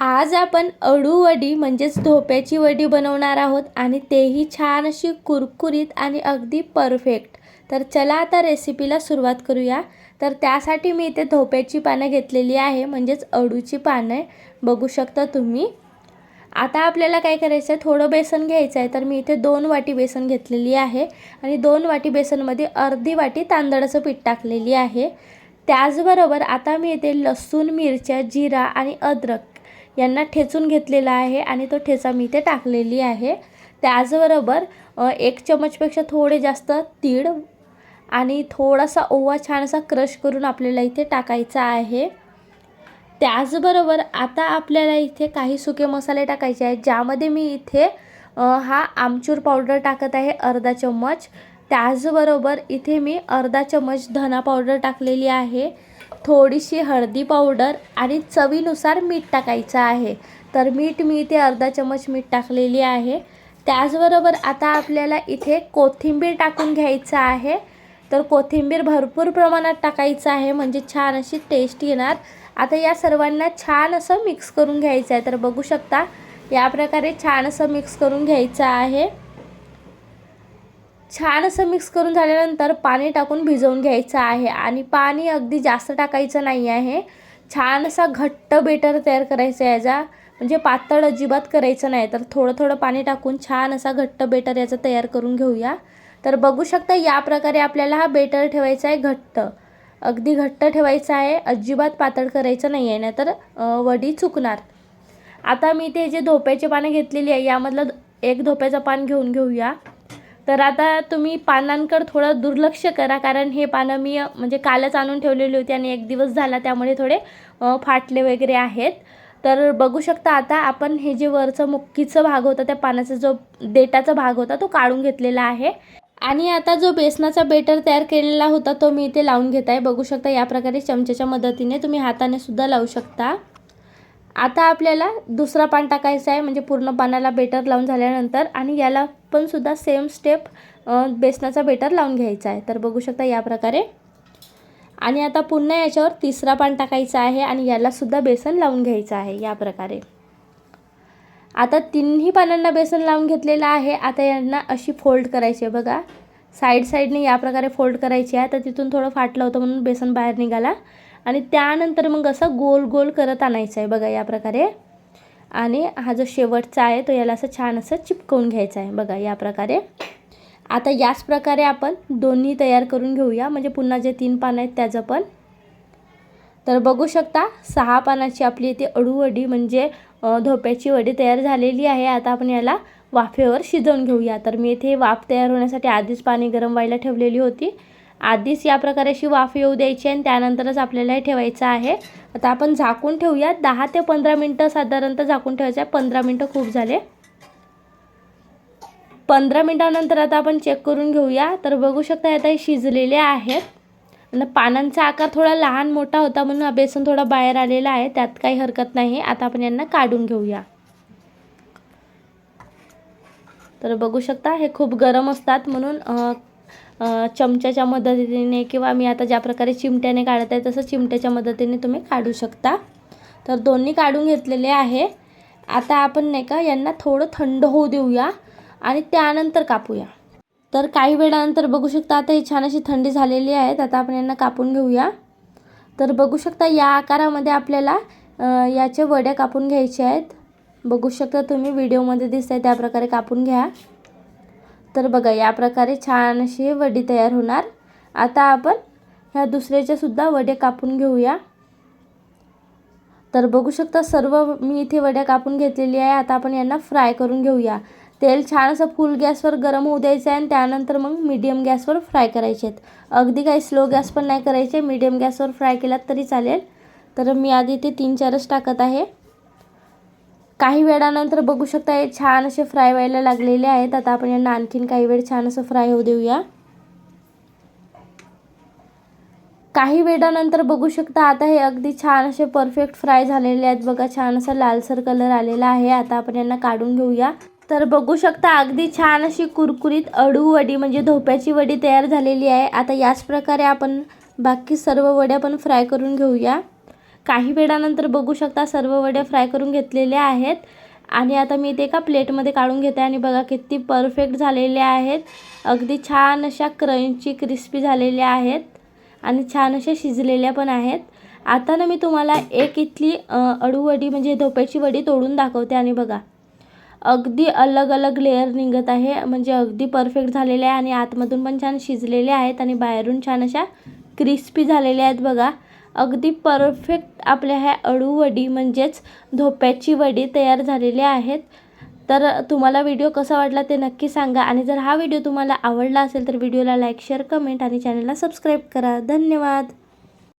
आज आपण अळू वडी म्हणजेच धोप्याची वडी बनवणार आहोत आणि तेही छान अशी कुरकुरीत आणि अगदी परफेक्ट तर चला आता रेसिपीला सुरुवात करूया. तर त्यासाठी मी इथे धोप्याची पानं घेतलेली आहे म्हणजेच अळूची पानं. आहे बघू शकता तुम्ही. आता आपल्याला काय करायचं आहे थोडं बेसन घ्यायचं आहे तर मी इथे दोन वाटी बेसन घेतलेली आहे आणि दोन वाटी बेसनमध्ये अर्धी वाटी तांदळाचं पीठ टाकलेली आहे. त्याचबरोबर आता मी इथे लसूण मिरच्या जिरा आणि अद्रक यांना ठेचून घेतलेला आहे आणि तो ठेचा मी इथे टाकलेली आहे. त्याचबरोबर एक चमचपेक्षा थोडे जास्त तीळ आणि थोडासा ओवा छान असा क्रश करून आपल्याला इथे टाकायचा आहे. त्याचबरोबर आता आपल्याला इथे काही सुके मसाले टाकायचे आहेत ज्यामध्ये मी इथे हा आमचूर पावडर टाकत आहे अर्धा चम्मच. त्याचबरोबर इथे मी अर्धा चम्मच धना पावडर टाकलेली आहे. थोडीशी हळदी पावडर आणि चवीनुसार मीठ टाकायचं आहे. तर मीठ मी इथे अर्धा चम्मच मीठ टाकलेली आहे. त्याचबरोबर आता आपल्याला इथे कोथिंबीर टाकून घ्यायचं आहे. तर कोथिंबीर भरपूर प्रमाणात टाकायचं आहे म्हणजे छान अशी टेस्ट येणार. आता या सर्वांना छान असं मिक्स करून घ्यायचं आहे. तर बघू शकता या प्रकारे छान असं मिक्स करून घ्यायचं आहे. छान असं मिक्स करून झाल्यानंतर पाणी टाकून भिजवून घ्यायचं आहे. आणि पाणी अगदी जास्त टाकायचं नाही आहे. छान असा घट्ट बेटर तयार करायचा आहे याचा. म्हणजे पातळ अजिबात करायचं नाही. तर थोडं थोडं पाणी टाकून छान असा घट्ट बेटर याचा तयार करून घेऊया. तर बघू शकता या प्रकारे आपल्याला हा बेटर ठेवायचा आहे घट्ट. अगदी घट्ट ठेवायचा आहे. अजिबात पातळ करायचं नाही आहे नाहीतर वडी चुकणार. आता मी ते जे धोप्याचे पानं घेतलेली आहे यामधलं एक धोप्याचं पान घेऊन घेऊया. तर आता तुम्ही पानांकडे थोडं दुर्लक्ष करा कारण हे पानं मी म्हणजे कालच आणून ठेवलेली होती आणि एक दिवस झाला त्यामुळे थोडे फाटले वगैरे आहेत. तर बघू शकता आता आपण हे जे वरचं मुक्कीचं भाग होता त्या पानाचा जो देटाचा भाग होता तो काढून घेतलेला आहे. आणि आता जो बेसनाचा बेटर तयार केलेला होता तो मी इथे लावून घेत आहे. बघू शकता या प्रकारे चमच्याच्या मदतीने तुम्ही हाताने सुद्धा लावू शकता. आता आपल्याला दुसरा पान टाकायचा आहे म्हणजे पूर्ण पानाला बेटर लावून झाल्यानंतर आणि याला पण सुद्धा सेम स्टेप बेसनाचा बेटर लावून घ्यायचा आहे. तर बघू शकता या प्रकारे. आणि आता पुन्हा याच्यावर तिसरा पान टाकायचा आहे आणि यालासुद्धा बेसन लावून घ्यायचं आहे या प्रकारे. आता तिन्ही पानांना बेसन लावून घेतलेलं आहे. आता यांना अशी फोल्ड करायची आहे बघा. साईड साईडने या प्रकारे फोल्ड करायची आहे. तर तिथून थोडं फाटलं होतं म्हणून बेसन बाहेर निघाला. आणि त्यानंतर मग असं गोल गोल करत आणायचं आहे. बघा या प्रकारे. आणि हा जो शेवटचा आहे तो याला असं छान असं चिपकवून घ्यायचा आहे. बघा या प्रकारे. आता याच प्रकारे आपण दोन्ही तयार करून घेऊया. म्हणजे पुन्हा जे तीन पानं आहेत त्याचं पण. तर बघू शकता सहा पानाची आपली इथे अडूवडी म्हणजे धोप्याची वडी तयार झालेली आहे. आता आपण याला वाफेवर शिजवून घेऊया. तर मी इथे वाफ तयार होण्यासाठी आधीच पाणी गरम व्हायला ठेवलेली होती. आधीच या प्रकारे अशी वाफ येऊ द्यायची आणि त्यानंतरच आपल्याला हे ठेवायचं आहे. आता आपण झाकून ठेवूया दहा ते पंधरा मिनटं साधारणतः झाकून ठेवायचं आहे. पंधरा मिनटं खूप झाले. पंधरा मिनटानंतर आता आपण चेक करून घेऊया. तर बघू शकता आता हे शिजलेले आहेत. आणि पानांचा आकार थोडा लहान मोठा होता म्हणून हा बेसन थोडा बाहेर आलेला आहे. त्यात काही हरकत नाही. आता आपण यांना काढून घेऊया. तर बघू शकता हे खूप गरम असतात म्हणून चमच्याच्या मदतीने किंवा मी आता ज्या प्रकारे चिमट्याने काढत आहे तसं चिमट्याच्या मदतीने तुम्ही काढू शकता. तर दोन्ही काढून घेतलेले आहे. आता आपण नाही का यांना थोडं थंड होऊ देऊया आणि त्यानंतर कापूया. तर काही वेळानंतर बघू शकता आता ही छान अशी थंडी झालेली आहेत आता आपण यांना कापून घेऊया. तर बघू शकता या आकारामध्ये आपल्याला याच्या वड्या कापून घ्यायच्या आहेत. बघू शकता तुम्ही व्हिडिओमध्ये दिसत आहे त्याप्रकारे कापून घ्या. तर बघा या प्रकारे छान अशी वडी तयार होणार. आता आपण ह्या दुसऱ्याच्यासुद्धा वडे कापून घेऊया. तर बघू शकता सर्व मी इथे वड्या कापून घेतलेली आहे. आता आपण यांना फ्राय करून घेऊया. तेल छान असं फुल गॅसवर गरम होऊ द्यायचं आहे आणि त्यानंतर मग मीडियम गॅसवर फ्राय करायचे आहेत. अगदी काही स्लो गॅस पण नाही करायचे. मीडियम गॅसवर फ्राय केलात तरी चालेल. तर मी आधी ते तीन चारच टाकत आहे. काही वेळानंतर बघू शकता हे छान असे फ्राय व्हायला लागलेले आहेत. आता आपण यांना आणखीन काही वेळ छान असं फ्राय होऊ देऊया. काही वेळानंतर बघू शकता आता हे अगदी छान असे परफेक्ट फ्राय झालेले आहेत. बघा छान असा लालसर कलर आलेला आहे. आता आपण यांना काढून घेऊया. तर बघू शकता अगदी छान अशी कुरकुरीत अडू वडी म्हणजे धोप्याची वडी तयार झालेली आहे. आता याच प्रकारे आपण बाकी सर्व वड्या पण फ्राय करून घेऊया. काही वेळानंतर बघू शकता सर्व वड्या फ्राय करून घेतलेल्या आहेत. आणि आता मी ते एका प्लेटमध्ये काढून घेते आणि बघा किती परफेक्ट झालेल्या आहेत. अगदी छान अशा क्रंची क्रिस्पी झालेल्या आहेत. आणि छान अशा शिजलेल्या पण आहेत. आता ना मी तुम्हाला एक इथली अडूवडी म्हणजे धोप्याची वडी तोडून दाखवते आणि बघा. अगदी अलग अलग लेअर निघत आहे. म्हणजे अगदी परफेक्ट झालेले आहे आणि आतमधून पण छान शिजलेले आहेत आणि बाहेरून छान अशा क्रिस्पी झालेल्या आहेत बघा. अगदी परफेक्ट आपल्या ह्या अळूवडी म्हणजेच धोप्याची वडी तयार झालेली आहेत. तर तुम्हाला व्हिडिओ कसा वाटला ते नक्की सांगा आणि जर हा व्हिडिओ तुम्हाला आवडला असेल तर व्हिडिओला लाईक शेअर कमेंट आणि चॅनलला सबस्क्राईब करा. धन्यवाद.